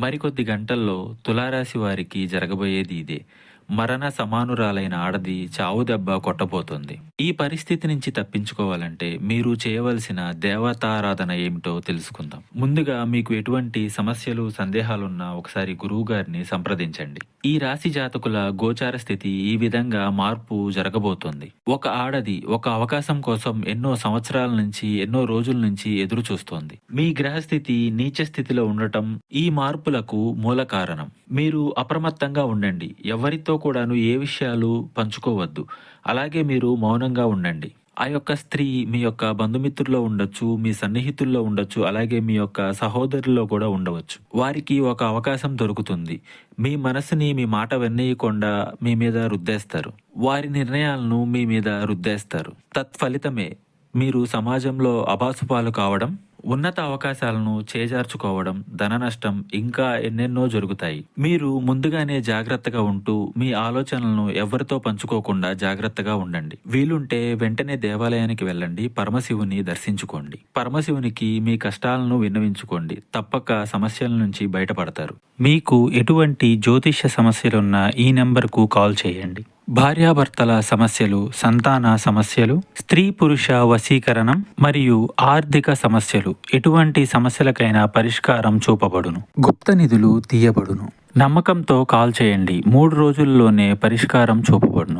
మరికొద్ది గంటల్లో తులారాశి వారికి జరగబోయేది ఇదే. మరణ సమానురాలైన ఆడది చావు దెబ్బ ఈ పరిస్థితి నుంచి తప్పించుకోవాలంటే మీరు చేయవలసిన దేవతారాధన ఏమిటో తెలుసుకుందాం. ముందుగా మీకు ఎటువంటి సమస్యలు సందేహాలున్నా ఒకసారి గురువు గారిని సంప్రదించండి. ఈ రాశి జాతకుల గోచార స్థితి ఈ విధంగా మార్పు జరగబోతోంది. ఒక ఆడది ఒక అవకాశం కోసం ఎన్నో సంవత్సరాల నుంచి ఎన్నో రోజుల నుంచి ఎదురు చూస్తోంది మీ గ్రహస్థితి నీచ స్థితిలో ఉండటం ఈ మార్పులకు మూల కారణం. మీరు అప్రమత్తంగా ఉండండి. ఎవరితో కూడాను ఏ విషయాలు పంచుకోవద్దు. అలాగే మీరు మౌనంగా ఉండండి. ఆ యొక్క స్త్రీ మీ యొక్క బంధుమిత్రుల్లో ఉండొచ్చు మీ సన్నిహితుల్లో ఉండొచ్చు అలాగే మీ యొక్క సహోదరుల్లో కూడా ఉండవచ్చు. వారికి ఒక అవకాశం దొరుకుతుంది. మీ మనసుని మీ మాట వెన్నయకుండా మీ మీద రుద్దేస్తారు. వారి నిర్ణయాలను మీ మీద రుద్దేస్తారు. తత్ఫలితమే మీరు సమాజంలో అబాసుపాలు కావడం ఉన్నత అవకాశాలను చేజార్చుకోవడం ధన నష్టం ఇంకా ఎన్నెన్నో జరుగుతాయి. మీరు ముందుగానే జాగ్రత్తగా ఉంటూ మీ ఆలోచనలను ఎవరితో పంచుకోకుండా జాగ్రత్తగా ఉండండి. వీలుంటే వెంటనే దేవాలయానికి వెళ్ళండి పరమశివుని దర్శించుకోండి. పరమశివునికి మీ కష్టాలను విన్నవించుకోండి తప్పక సమస్యల నుంచి బయటపడతారు. మీకు ఎటువంటి జ్యోతిష్య సమస్యలున్నా ఈ నెంబర్కు కాల్ చేయండి. భార్యాభర్తల సమస్యలు సంతాన సమస్యలు స్త్రీ పురుష వశీకరణం మరియు ఆర్థిక సమస్యలు ఎటువంటి సమస్యలకైనా పరిష్కారం చూపబడును. గుప్త నిధులు తీయబడును. నమ్మకంతో కాల్ చేయండి. మూడు రోజుల్లోనే పరిష్కారం చూపబడును.